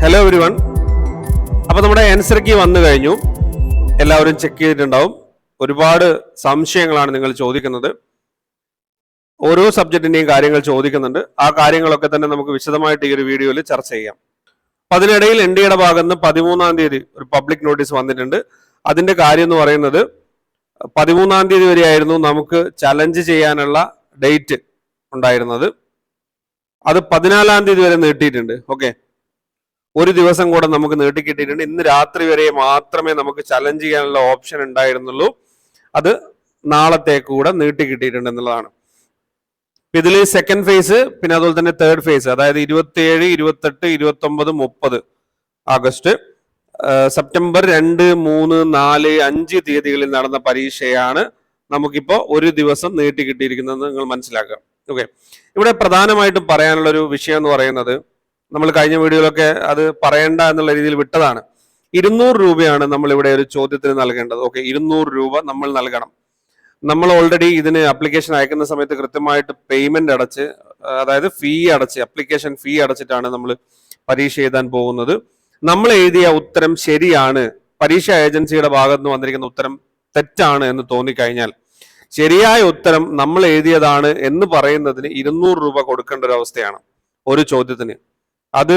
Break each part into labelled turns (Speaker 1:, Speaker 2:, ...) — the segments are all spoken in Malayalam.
Speaker 1: ഹലോ എവരി വൺ അപ്പൊ നമ്മുടെ ആൻസർ കീ വന്നു കഴിഞ്ഞു. എല്ലാവരും ചെക്ക് ചെയ്തിട്ടുണ്ടാവും. ഒരുപാട് സംശയങ്ങളാണ് നിങ്ങൾ ചോദിക്കുന്നത്. ഓരോ സബ്ജക്റ്റിന്റെയും കാര്യങ്ങൾ ചോദിക്കുന്നുണ്ട്. ആ കാര്യങ്ങളൊക്കെ തന്നെ നമുക്ക് വിശദമായിട്ട് ഈ ഒരു വീഡിയോയിൽ ചർച്ച ചെയ്യാം. അപ്പൊ അതിനിടയിൽ എൻ ഡിയുടെ ഭാഗത്ത് നിന്ന് പതിമൂന്നാം തീയതി ഒരു പബ്ലിക് നോട്ടീസ് വന്നിട്ടുണ്ട്. അതിന്റെ കാര്യം എന്ന് പറയുന്നത് പതിമൂന്നാം തീയതി വരെയായിരുന്നു നമുക്ക് ചലഞ്ച് ചെയ്യാനുള്ള ഡേറ്റ് ഉണ്ടായിരുന്നത്. അത് പതിനാലാം തീയതി വരെ നീട്ടിയിട്ടുണ്ട്. ഓക്കെ ഒരു ദിവസം കൂടെ നമുക്ക് നീട്ടിക്കിട്ടിയിട്ടുണ്ട് ഇന്ന് രാത്രി വരെ മാത്രമേ നമുക്ക് ചലഞ്ച് ചെയ്യാനുള്ള ഓപ്ഷൻ ഉണ്ടായിരുന്നുള്ളൂ. അത് നാളത്തേക്ക് കൂടെ നീട്ടിക്കിട്ടിയിട്ടുണ്ട് എന്നുള്ളതാണ്. ഇതിൽ സെക്കൻഡ് ഫേസ് പിന്നെ അതുപോലെ തന്നെ തേർഡ് ഫേസ് അതായത് ഇരുപത്തിയേഴ് ഇരുപത്തെട്ട് ഇരുപത്തി ഒമ്പത് മുപ്പത് ആഗസ്റ്റ് സെപ്റ്റംബർ രണ്ട് മൂന്ന് നാല് അഞ്ച് തീയതികളിൽ നടന്ന പരീക്ഷയാണ് നമുക്കിപ്പോ ഒരു ദിവസം നീട്ടി കിട്ടിയിരിക്കുന്നത് നിങ്ങൾ മനസ്സിലാക്കുക. ഓക്കെ ഇവിടെ പ്രധാനമായിട്ടും പറയാനുള്ള ഒരു വിഷയം എന്ന് പറയുന്നത് നമ്മൾ കഴിഞ്ഞ വീഡിയോയിലൊക്കെ അത് പറയണ്ട എന്നുള്ള രീതിയിൽ വിട്ടതാണ്. ഇരുന്നൂറ് രൂപയാണ് നമ്മൾ ഇവിടെ ഒരു ചോദ്യത്തിന് നൽകേണ്ടത്. ഓക്കെ ഇരുന്നൂറ് രൂപ നമ്മൾ നൽകണം. നമ്മൾ ഓൾറെഡി ഇതിന് അപ്ലിക്കേഷൻ അയക്കുന്ന സമയത്ത് കൃത്യമായിട്ട് പേയ്മെന്റ് അടച്ച് അതായത് ഫീ അടച്ച് അപ്ലിക്കേഷൻ ഫീ അടച്ചിട്ടാണ് നമ്മൾ പരീക്ഷ എഴുതാൻ പോകുന്നത്. നമ്മൾ എഴുതിയ ഉത്തരം ശരിയാണ്. പരീക്ഷ ഏജൻസിയുടെ ഭാഗത്ത് നിന്ന് വന്നിരിക്കുന്ന ഉത്തരം തെറ്റാണ് എന്ന് തോന്നിക്കഴിഞ്ഞാൽ ശരിയായ ഉത്തരം നമ്മൾ എഴുതിയതാണ് എന്ന് പറയുന്നതിന് ഇരുന്നൂറ് രൂപ കൊടുക്കേണ്ട ഒരു അവസ്ഥയാണ് ഒരു ചോദ്യത്തിന്. അത്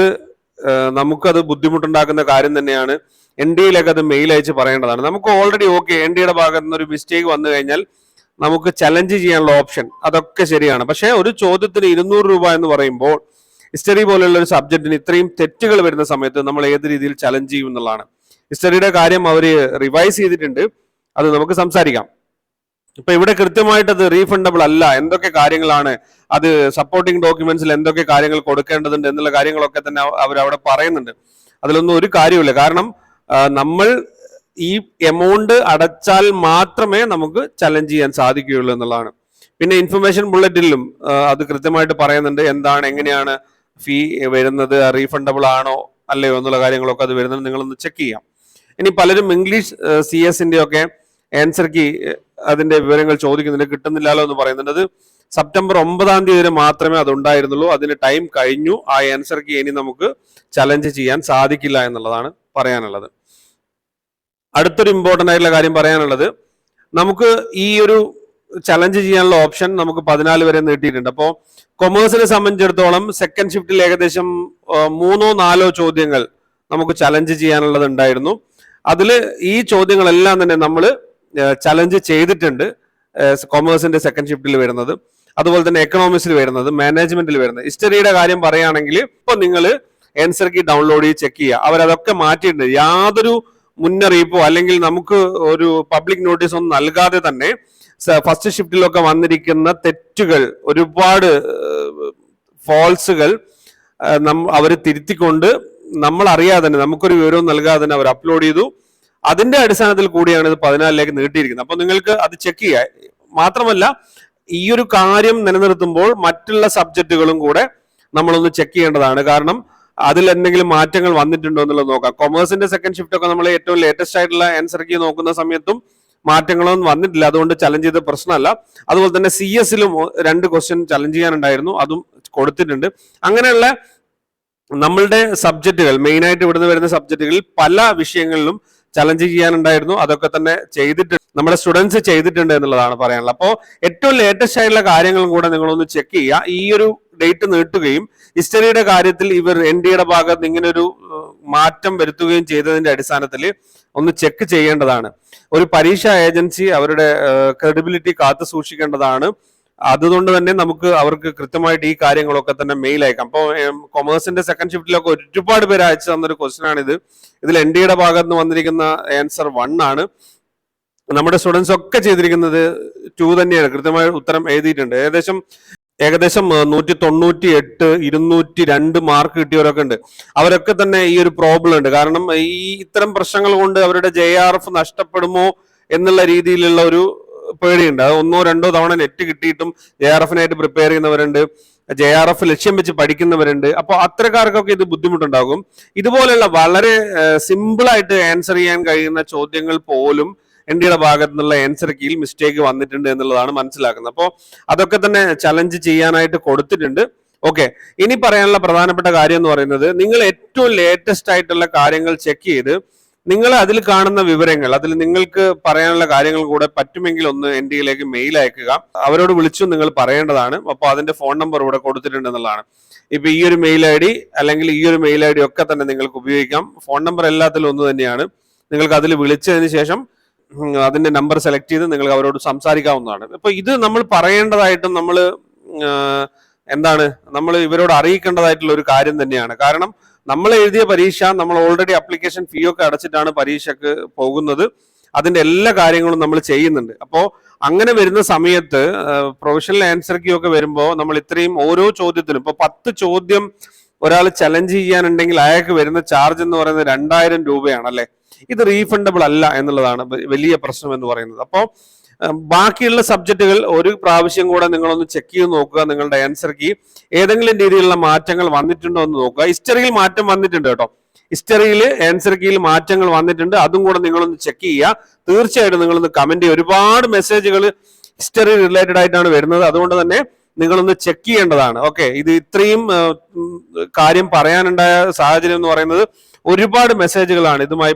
Speaker 1: നമുക്കത് ബുദ്ധിമുട്ടുണ്ടാക്കുന്ന കാര്യം തന്നെയാണ്. എൻ ഡിയിലൊക്കെ അത് മെയിൽ അയച്ച് പറയേണ്ടതാണ്. നമുക്ക് ഓൾറെഡി ഓക്കെ എൻ ഡിയുടെ ഭാഗത്തു നിന്ന് ഒരു മിസ്റ്റേക്ക് വന്നു കഴിഞ്ഞാൽ നമുക്ക് ചലഞ്ച് ചെയ്യാനുള്ള ഓപ്ഷൻ അതൊക്കെ ശരിയാണ്. പക്ഷേ ഒരു ചോദ്യത്തിന് ഇരുന്നൂറ് രൂപ എന്ന് പറയുമ്പോൾ ഹിസ്റ്ററി പോലെയുള്ള ഒരു സബ്ജക്റ്റിന് ഇത്രയും തെറ്റുകൾ വരുന്ന സമയത്ത് നമ്മൾ ഏത് രീതിയിൽ ചലഞ്ച് ചെയ്യും എന്നുള്ളതാണ്. ഹിസ്റ്ററിയുടെ കാര്യം അവർ റിവൈസ് ചെയ്തിട്ടുണ്ട്. അത് നമുക്ക് സംസാരിക്കാം. ഇപ്പൊ ഇവിടെ കൃത്യമായിട്ട് അത് റീഫണ്ടബിൾ അല്ല. എന്തൊക്കെ കാര്യങ്ങളാണ്? അത് സപ്പോർട്ടിംഗ് ഡോക്യുമെന്റ്സിൽ എന്തൊക്കെ കാര്യങ്ങൾ കൊടുക്കേണ്ടതുണ്ട് എന്നുള്ള കാര്യങ്ങളൊക്കെ തന്നെ അവർ അവിടെ പറയുന്നുണ്ട്. അതിലൊന്നും ഒരു കാര്യമില്ല കാരണം നമ്മൾ ഈ എമൗണ്ട് അടച്ചാൽ മാത്രമേ നമുക്ക് ചലഞ്ച് ചെയ്യാൻ സാധിക്കുകയുള്ളൂ എന്നുള്ളതാണ്. പിന്നെ ഇൻഫർമേഷൻ ബുള്ളറ്റിലും അത് കൃത്യമായിട്ട് പറയുന്നുണ്ട്. എന്താണ് എങ്ങനെയാണ് ഫീ വരുന്നത് റീഫണ്ടബിൾ ആണോ അല്ലയോ എന്നുള്ള കാര്യങ്ങളൊക്കെ അത് വരുന്നത് നിങ്ങളൊന്ന് ചെക്ക് ചെയ്യാം. ഇനി പലരും ഇംഗ്ലീഷ് സി എസിന്റെ ഒക്കെ ആൻസർ കീ അതിന്റെ വിവരങ്ങൾ ചോദിക്കുന്നുണ്ട് കിട്ടുന്നില്ലല്ലോ എന്ന് പറയുന്നുണ്ട്. അത് സെപ്റ്റംബർ ഒമ്പതാം തീയതി വരെ മാത്രമേ അതുണ്ടായിരുന്നുള്ളൂ. അതിന് ടൈം കഴിഞ്ഞു. ആ ആൻസർ ഇനി നമുക്ക് ചലഞ്ച് ചെയ്യാൻ സാധിക്കില്ല എന്നുള്ളതാണ് പറയാനുള്ളത്. അടുത്തൊരു ഇമ്പോർട്ടന്റ് ആയിട്ടുള്ള കാര്യം പറയാനുള്ളത്. നമുക്ക് ഈ ഒരു ചലഞ്ച് ചെയ്യാനുള്ള ഓപ്ഷൻ നമുക്ക് പതിനാല് വരെ നീട്ടിയിട്ടുണ്ട് അപ്പോൾ കൊമേഴ്സിനെ സംബന്ധിച്ചിടത്തോളം സെക്കൻഡ് ഷിഫ്റ്റിൽ ഏകദേശം മൂന്നോ നാലോ ചോദ്യങ്ങൾ നമുക്ക് ചലഞ്ച് ചെയ്യാനുള്ളത് ഉണ്ടായിരുന്നു. അതിൽ ഈ ചോദ്യങ്ങളെല്ലാം തന്നെ നമ്മൾ ചലഞ്ച് ചെയ്തിട്ടുണ്ട് കൊമേഴ്സിന്റെ സെക്കൻഡ് ഷിഫ്റ്റിൽ വരുന്നത് അതുപോലെ തന്നെ എക്കണോമിക്സിൽ വരുന്നത് മാനേജ്മെന്റിൽ വരുന്നത്. ഹിസ്റ്ററിയുടെ കാര്യം പറയുകയാണെങ്കിൽ ഇപ്പൊ നിങ്ങൾ ആൻസർ കീ ഡൗൺലോഡ് ചെയ്ത് ചെക്ക് ചെയ്യുക. അവരതൊക്കെ മാറ്റിയിട്ടുണ്ട്. യാതൊരു മുന്നറിയിപ്പോ അല്ലെങ്കിൽ നമുക്ക് ഒരു പബ്ലിക് നോട്ടീസ് ഒന്നും നൽകാതെ തന്നെ ഫസ്റ്റ് ഷിഫ്റ്റിലൊക്കെ വന്നിരിക്കുന്ന തെറ്റുകൾ ഒരുപാട് ഫോൾസുകൾ അവർ തിരുത്തിക്കൊണ്ട് നമ്മൾ അറിയാതെ തന്നെ നമുക്കൊരു വിവരവും നൽകാതെ തന്നെ അവർ അപ്ലോഡ് ചെയ്തു. അതിന്റെ അടിസ്ഥാനത്തിൽ കൂടിയാണ് ഇത് പതിനാലിലേക്ക് നീട്ടിയിരിക്കുന്നത്. അപ്പൊ നിങ്ങൾക്ക് അത് ചെക്ക് ചെയ്യാം. മാത്രമല്ല ഈ ഒരു കാര്യം നിലനിർത്തുമ്പോൾ മറ്റുള്ള സബ്ജക്റ്റുകളും കൂടെ നമ്മളൊന്ന് ചെക്ക് ചെയ്യേണ്ടതാണ്. കാരണം അതിൽ എന്തെങ്കിലും മാറ്റങ്ങൾ വന്നിട്ടുണ്ടോ എന്നുള്ളത് നോക്കാം. കൊമേഴ്സിന്റെ സെക്കൻഡ് ഷിഫ്റ്റ് ഒക്കെ നമ്മൾ ഏറ്റവും ലേറ്റസ്റ്റ് ആയിട്ടുള്ള ആൻസർ കീ നോക്കുന്ന സമയത്തും മാറ്റങ്ങളൊന്നും വന്നിട്ടില്ല. അതുകൊണ്ട് ചലഞ്ച് ചെയ്ത പ്രശ്നമല്ല. അതുപോലെ തന്നെ സി എസിലും രണ്ട് ക്വസ്റ്റ്യൻ ചലഞ്ച് ചെയ്യാനുണ്ടായിരുന്നു. അതും കൊടുത്തിട്ടുണ്ട്. അങ്ങനെയുള്ള നമ്മളുടെ സബ്ജക്റ്റുകൾ മെയിനായിട്ട് ഇവിടുന്ന് വരുന്ന സബ്ജക്റ്റുകളിൽ പല വിഷയങ്ങളിലും ചലഞ്ച് ചെയ്യാനുണ്ടായിരുന്നു. അതൊക്കെ തന്നെ ചെയ്തിട്ട് നമ്മുടെ സ്റ്റുഡൻസ് ചെയ്തിട്ടുണ്ട് എന്നുള്ളതാണ് പറയാനുള്ളത്. അപ്പോൾ ഏറ്റവും ലേറ്റസ്റ്റ് ആയിട്ടുള്ള കാര്യങ്ങളും കൂടെ നിങ്ങളൊന്ന് ചെക്ക് ചെയ്യുക. ഈ ഒരു ഡേറ്റ് നീട്ടുകയും ഹിസ്റ്ററിയുടെ കാര്യത്തിൽ ഇവർ എൻ ഡിയുടെ ഭാഗത്ത് ഇങ്ങനൊരു മാറ്റം വരുത്തുകയും ചെയ്തതിന്റെ അടിസ്ഥാനത്തിൽ ഒന്ന് ചെക്ക് ചെയ്യേണ്ടതാണ്. ഒരു പരീക്ഷാ ഏജൻസി അവരുടെ ക്രെഡിബിലിറ്റി കാത്തു സൂക്ഷിക്കേണ്ടതാണ്. അതുകൊണ്ട് തന്നെ നമുക്ക് അവർക്ക് കൃത്യമായിട്ട് ഈ കാര്യങ്ങളൊക്കെ തന്നെ മെയിൽ അയക്കാം. അപ്പോൾ കൊമേഴ്സിന്റെ സെക്കൻഡ് ഷിഫ്റ്റിലൊക്കെ ഒരുപാട് പേര് അയച്ചു തന്നൊരു ക്വസ്റ്റൻ ആണിത്. ഇതിൽ എൻ ഡിയുടെ ഭാഗത്ത് നിന്ന് വന്നിരിക്കുന്ന ആൻസർ വൺ ആണ്. നമ്മുടെ സ്റ്റുഡൻസ് ഒക്കെ ചെയ്തിരിക്കുന്നത് ടു തന്നെയാണ്. കൃത്യമായ ഉത്തരം എഴുതിയിട്ടുണ്ട്. ഏകദേശം ഏകദേശം നൂറ്റി തൊണ്ണൂറ്റി എട്ട് ഇരുന്നൂറ്റി രണ്ട് മാർക്ക് കിട്ടിയവരൊക്കെ ഉണ്ട്. അവരൊക്കെ തന്നെ ഈ ഒരു പ്രോബ്ലം ഉണ്ട്. കാരണം ഈ ഇത്തരം പ്രശ്നങ്ങൾ കൊണ്ട് അവരുടെ ജെ ആർ എഫ് നഷ്ടപ്പെടുമോ എന്നുള്ള രീതിയിലുള്ള ഒരു പേടിയുണ്ട്. അത് ഒന്നോ രണ്ടോ തവണ നെറ്റ് കിട്ടിയിട്ടും ജെ ആർ എഫിനായിട്ട് പ്രിപ്പയർ ചെയ്യുന്നവരുണ്ട്. ജെ ആർ എഫ് ലക്ഷ്യം വെച്ച് പഠിക്കുന്നവരുണ്ട്. അപ്പോൾ അത്തരക്കാർക്കൊക്കെ ഇത് ബുദ്ധിമുട്ടുണ്ടാകും. ഇതുപോലെയുള്ള വളരെ സിമ്പിളായിട്ട് ആൻസർ ചെയ്യാൻ കഴിയുന്ന ചോദ്യങ്ങൾ പോലും എൻ ഡിയുടെ ഭാഗത്തു നിന്നുള്ള ആൻസർ കീയിൽ മിസ്റ്റേക്ക് വന്നിട്ടുണ്ട് എന്നുള്ളതാണ് മനസ്സിലാക്കുന്നത്. അപ്പോൾ അതൊക്കെ തന്നെ ചലഞ്ച് ചെയ്യാനായിട്ട് കൊടുത്തിട്ടുണ്ട്. ഓക്കെ ഇനി പറയാനുള്ള പ്രധാനപ്പെട്ട കാര്യം എന്ന് പറയുന്നത് നിങ്ങൾ ഏറ്റവും ലേറ്റസ്റ്റ് ആയിട്ടുള്ള കാര്യങ്ങൾ ചെക്ക് ചെയ്ത് നിങ്ങൾ അതിൽ കാണുന്ന വിവരങ്ങൾ അതിൽ നിങ്ങൾക്ക് പറയാനുള്ള കാര്യങ്ങൾ കൂടെ പറ്റുമെങ്കിൽ ഒന്ന് എൻ ഡിയിലേക്ക് മെയിൽ അയക്കുക. അവരോട് വിളിച്ചും നിങ്ങൾ പറയേണ്ടതാണ്. അപ്പോൾ അതിന്റെ ഫോൺ നമ്പർ ഇവിടെ കൊടുത്തിട്ടുണ്ട് എന്നുള്ളതാണ് ഇപ്പൊ ഈ ഒരു മെയിൽ ഐ ഡി അല്ലെങ്കിൽ ഈ ഒരു മെയിൽ ഐ ഡി ഒക്കെ തന്നെ നിങ്ങൾക്ക് ഉപയോഗിക്കാം. ഫോൺ നമ്പർ എല്ലാത്തിലും ഒന്ന് തന്നെയാണ്. നിങ്ങൾക്ക് അതിൽ വിളിച്ചതിന് ശേഷം അതിന്റെ നമ്പർ സെലക്ട് ചെയ്ത് നിങ്ങൾക്ക് അവരോട് സംസാരിക്കാവുന്നതാണ്. ഇപ്പൊ ഇത് നമ്മൾ പറയേണ്ടതായിട്ടും നമ്മൾ എന്താണ് നമ്മൾ ഇവരോട് അറിയിക്കേണ്ടതായിട്ടുള്ള ഒരു കാര്യം തന്നെയാണ്. കാരണം നമ്മൾ എഴുതിയ പരീക്ഷ നമ്മൾ ഓൾറെഡി അപ്ലിക്കേഷൻ ഫീ ഒക്കെ അടച്ചിട്ടാണ് പരീക്ഷക്ക് പോകുന്നത്. അതിന്റെ എല്ലാ കാര്യങ്ങളും നമ്മൾ ചെയ്യുന്നുണ്ട്. അപ്പോൾ അങ്ങനെ വരുന്ന സമയത്ത് പ്രൊഫഷണൽ ആൻസർ ക്യൂ ഒക്കെ വരുമ്പോൾ നമ്മൾ ഇത്രയും ഓരോ ചോദ്യത്തിനും ഇപ്പൊ പത്ത് ചോദ്യം ഒരാൾ ചലഞ്ച് ചെയ്യാനുണ്ടെങ്കിൽ അയാൾക്ക് വരുന്ന ചാർജ് എന്ന് പറയുന്നത് രണ്ടായിരം രൂപയാണ് അല്ലെ? ഇത് റീഫണ്ടബിൾ അല്ല എന്നുള്ളതാണ് വലിയ പ്രശ്നം എന്ന് പറയുന്നത്. അപ്പോൾ ബാക്കിയുള്ള സബ്ജക്റ്റുകൾ ഒരു പ്രാവശ്യം കൂടെ നിങ്ങളൊന്ന് ചെക്ക് ചെയ്ത് നോക്കുക നിങ്ങളുടെ ആൻസർ കീ ഏതെങ്കിലും രീതിയിലുള്ള മാറ്റങ്ങൾ വന്നിട്ടുണ്ടോ എന്ന് നോക്കുക. ഹിസ്റ്ററിയിൽ മാറ്റം വന്നിട്ടുണ്ട് കേട്ടോ. ഹിസ്റ്ററിയിൽ ആൻസർ കീയിൽ മാറ്റങ്ങൾ വന്നിട്ടുണ്ട്. അതും കൂടെ നിങ്ങളൊന്ന് ചെക്ക് ചെയ്യുക. തീർച്ചയായിട്ടും നിങ്ങളൊന്ന് കമന്റ് ചെയ്യുക. ഒരുപാട് മെസ്സേജുകൾ ഹിസ്റ്ററി റിലേറ്റഡ് ആയിട്ടാണ് വരുന്നത്. അതുകൊണ്ട് തന്നെ നിങ്ങളൊന്ന് ചെക്ക് ചെയ്യേണ്ടതാണ്. ഓക്കെ ഇത് ഇത്രയും കാര്യം പറയാനുണ്ടായ സാഹചര്യം എന്ന് പറയുന്നത് ഒരുപാട് മെസ്സേജുകളാണ് ഇതുമായി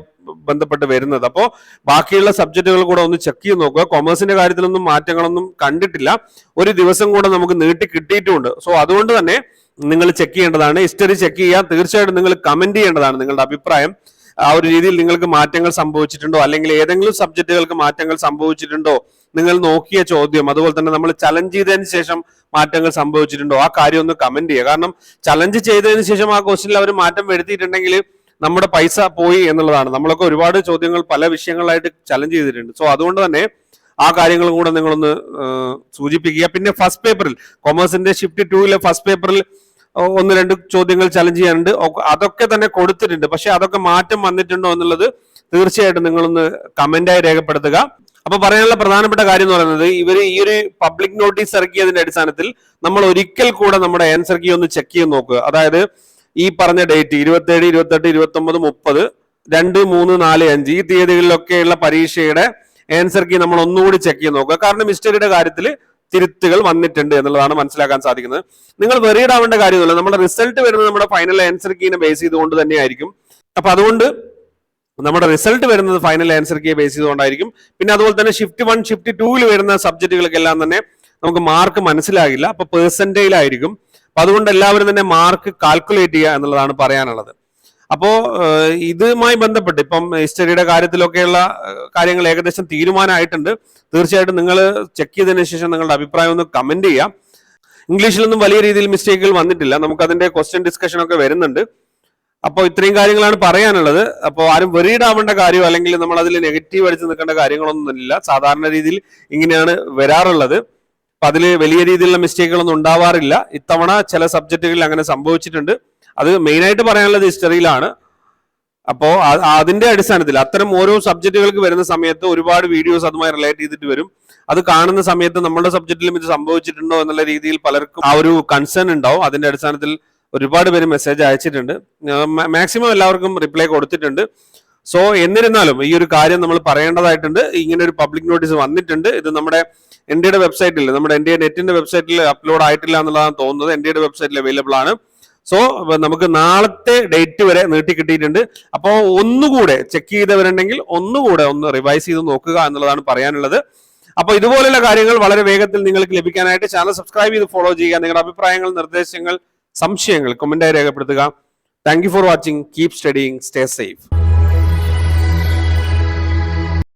Speaker 1: ബന്ധപ്പെട്ട് വരുന്നത്. അപ്പോൾ ബാക്കിയുള്ള സബ്ജക്റ്റുകൾ കൂടെ ഒന്ന് ചെക്ക് ചെയ്ത് നോക്കുക. കൊമേഴ്സിന്റെ കാര്യത്തിലൊന്നും മാറ്റങ്ങളൊന്നും കണ്ടിട്ടില്ല. ഒരു ദിവസം കൂടെ നമുക്ക് നീട്ടി കിട്ടിയിട്ടുമുണ്ട് സോ അതുകൊണ്ട് തന്നെ നിങ്ങൾ ചെക്ക് ചെയ്യേണ്ടതാണ്. ഹിസ്റ്ററി ചെക്ക് ചെയ്യാൻ തീർച്ചയായിട്ടും നിങ്ങൾ കമന്റ് ചെയ്യേണ്ടതാണ് നിങ്ങളുടെ അഭിപ്രായം. ആ ഒരു രീതിയിൽ നിങ്ങൾക്ക് മാറ്റങ്ങൾ സംഭവിച്ചിട്ടുണ്ടോ? അല്ലെങ്കിൽ ഏതെങ്കിലും സബ്ജക്റ്റുകൾക്ക് മാറ്റങ്ങൾ സംഭവിച്ചിട്ടുണ്ടോ? നിങ്ങൾ നോക്കിയ ചോദ്യം. അതുപോലെ തന്നെ നമ്മൾ ചലഞ്ച് ചെയ്തതിന് ശേഷം മാറ്റങ്ങൾ സംഭവിച്ചിട്ടുണ്ടോ? ആ കാര്യം ഒന്ന് കമന്റ് ചെയ്യുക. കാരണം ചലഞ്ച് ചെയ്തതിന് ശേഷം ആ ക്വസ്റ്റിനിൽ അവർ മാറ്റം വരുത്തിയിട്ടുണ്ടെങ്കിൽ നമ്മുടെ പൈസ പോയി എന്നുള്ളതാണ്. നമ്മളൊക്കെ ഒരുപാട് ചോദ്യങ്ങൾ പല വിഷയങ്ങളായിട്ട് ചലഞ്ച് ചെയ്തിട്ടുണ്ട്. സോ അതുകൊണ്ട് തന്നെ ആ കാര്യങ്ങളും കൂടെ നിങ്ങളൊന്ന് സൂചിപ്പിക്കുക. പിന്നെ ഫസ്റ്റ് പേപ്പറിൽ കൊമേഴ്സിന്റെ ഷിഫ്റ്റ് ടൂവിലെ ഫസ്റ്റ് പേപ്പറിൽ ഒന്ന് രണ്ട് ചോദ്യങ്ങൾ ചലഞ്ച് ചെയ്യാനുണ്ട്. അതൊക്കെ തന്നെ കൊടുത്തിട്ടുണ്ട്. പക്ഷെ അതൊക്കെ മാറ്റം വന്നിട്ടുണ്ടോ എന്നുള്ളത് തീർച്ചയായിട്ടും നിങ്ങളൊന്ന് കമന്റായി രേഖപ്പെടുത്തുക. അപ്പൊ പറയാനുള്ള പ്രധാനപ്പെട്ട കാര്യം എന്ന് പറയുന്നത് ഇവർ ഈ ഒരു പബ്ലിക് നോട്ടീസ് ഇറക്കിയതിന്റെ അടിസ്ഥാനത്തിൽ നമ്മൾ ഒരിക്കൽ കൂടെ നമ്മുടെ ആൻസർ കീ ഒന്ന് ചെക്ക് ചെയ്ത് നോക്കുക. അതായത് ഈ പറഞ്ഞ ഡേറ്റ് ഇരുപത്തേഴ് ഇരുപത്തെട്ട് ഇരുപത്തി ഒമ്പത് മുപ്പത് രണ്ട് മൂന്ന് നാല് അഞ്ച് ഈ തീയതികളിലൊക്കെയുള്ള പരീക്ഷയുടെ ആൻസർ കീ നമ്മൾ ഒന്നുകൂടി ചെക്ക് ചെയ്ത് നോക്കുക. കാരണം മിസ്റ്റേക്കിയുടെ കാര്യത്തിൽ തിരുത്തുകൾ വന്നിട്ടുണ്ട് എന്നുള്ളതാണ് മനസ്സിലാക്കാൻ സാധിക്കുന്നത്. നിങ്ങൾ വെറിയഡ് ആവേണ്ട കാര്യമൊന്നുമില്ല. നമ്മുടെ റിസൾട്ട് വരുന്നത് നമ്മുടെ ഫൈനൽ ആൻസർ കീനെ ബേസ് ചെയ്തുകൊണ്ട് തന്നെയായിരിക്കും. അപ്പൊ അതുകൊണ്ട് നമ്മുടെ റിസൾട്ട് വരുന്നത് ഫൈനൽ ആൻസർ കീയെ ബേസ് ചെയ്തുകൊണ്ടായിരിക്കും പിന്നെ അതുപോലെ തന്നെ ഷിഫ്റ്റ് വൺ ഷിഫ്റ്റ് ടൂവിൽ വരുന്ന സബ്ജക്റ്റുകൾക്കെല്ലാം തന്നെ നമുക്ക് മാർക്ക് മനസ്സിലാകില്ല. അപ്പൊ പെർസെന്റേജിലായിരിക്കും അപ്പൊ അതുകൊണ്ട് എല്ലാവരും തന്നെ മാർക്ക് കാൽക്കുലേറ്റ് ചെയ്യുക എന്നുള്ളതാണ് പറയാനുള്ളത്. അപ്പോ ഇതുമായി ബന്ധപ്പെട്ട് ഇപ്പം ഹിസ്റ്ററിയുടെ കാര്യത്തിലൊക്കെയുള്ള കാര്യങ്ങൾ ഏകദേശം തീരുമാനമായിട്ടുണ്ട്. തീർച്ചയായിട്ടും നിങ്ങൾ ചെക്ക് ചെയ്തതിനു ശേഷം നിങ്ങളുടെ അഭിപ്രായം ഒന്ന് കമന്റ് ചെയ്യാം. ഇംഗ്ലീഷിലൊന്നും വലിയ രീതിയിൽ മിസ്റ്റേക്കുകൾ വന്നിട്ടില്ല. നമുക്ക് അതിന്റെ ക്വസ്റ്റ്യൻ ഡിസ്കഷൻ ഒക്കെ വരുന്നുണ്ട്. അപ്പോൾ ഇത്രയും കാര്യങ്ങളാണ് പറയാനുള്ളത്. അപ്പോൾ ആരും വെറീഡ് ആവേണ്ട കാര്യമോ അല്ലെങ്കിൽ നമ്മൾ അതിൽ നെഗറ്റീവ് അടിച്ച് നിൽക്കേണ്ട കാര്യങ്ങളൊന്നും ഇല്ല സാധാരണ രീതിയിൽ ഇങ്ങനെയാണ് വരാറുള്ളത്. അപ്പൊ അതിൽ വലിയ രീതിയിലുള്ള മിസ്റ്റേക്കുകളൊന്നും ഉണ്ടാവാറില്ല. ഇത്തവണ ചില സബ്ജക്റ്റുകളിൽ അങ്ങനെ സംഭവിച്ചിട്ടുണ്ട്. അത് മെയിൻ ആയിട്ട് പറയാനുള്ളത് ഹിസ്റ്ററിയിലാണ് അപ്പോ ആ- അതിന്റെ അടിസ്ഥാനത്തിൽ അത്തരം ഓരോ സബ്ജക്റ്റുകൾക്ക് വരുന്ന സമയത്ത് ഒരുപാട് വീഡിയോസ് അതുമായി റിലേറ്റ് ചെയ്തിട്ട് വരും. അത് കാണുന്ന സമയത്ത് നമ്മുടെ സബ്ജക്റ്റിലും ഇത് സംഭവിച്ചിട്ടുണ്ടോ എന്നുള്ള രീതിയിൽ പലർക്കും ആ ഒരു കൺസേൺ ഉണ്ടാവും. അതിന്റെ അടിസ്ഥാനത്തിൽ ഒരുപാട് പേര് മെസ്സേജ് അയച്ചിട്ടുണ്ട്. മാക്സിമം എല്ലാവർക്കും റിപ്ലൈ കൊടുത്തിട്ടുണ്ട്. സോ എന്നിരുന്നാലും ഈ ഒരു കാര്യം നമ്മൾ പറയേണ്ടതായിട്ടുണ്ട്. ഇങ്ങനെ ഒരു പബ്ലിക് നോട്ടീസ് വന്നിട്ടുണ്ട്. ഇത് നമ്മുടെ എൻഡിയുടെ വെബ്സൈറ്റിൽ നമ്മുടെ എൻ ഡി നെറ്റിന്റെ വെബ്സൈറ്റിൽ അപ്ലോഡ് ആയിട്ടില്ല എന്നുള്ളതാണ് തോന്നുന്നത്. എൻഡിയുടെ വെബ്സൈറ്റിൽ അവൈലബിൾ ആണ്. സോ നമുക്ക് നാളത്തെ ഡേറ്റ് വരെ നീട്ടി കിട്ടിയിട്ടുണ്ട്. അപ്പോൾ ഒന്നുകൂടെ ചെക്ക് ചെയ്തവരുണ്ടെങ്കിൽ ഒന്നുകൂടെ ഒന്ന് റിവൈസ് ചെയ്ത് നോക്കുക എന്നുള്ളതാണ് പറയാനുള്ളത്. അപ്പോൾ ഇതുപോലെയുള്ള കാര്യങ്ങൾ വളരെ വേഗത്തിൽ നിങ്ങൾക്ക് ലഭിക്കാനായിട്ട് ചാനൽ സബ്സ്ക്രൈബ് ചെയ്ത് ഫോളോ ചെയ്യുക. നിങ്ങളുടെ അഭിപ്രായങ്ങൾ നിർദ്ദേശങ്ങൾ സംശയങ്ങൾ കമന്റായി രേഖപ്പെടുത്തുക. Thank you for watching keep studying stay safe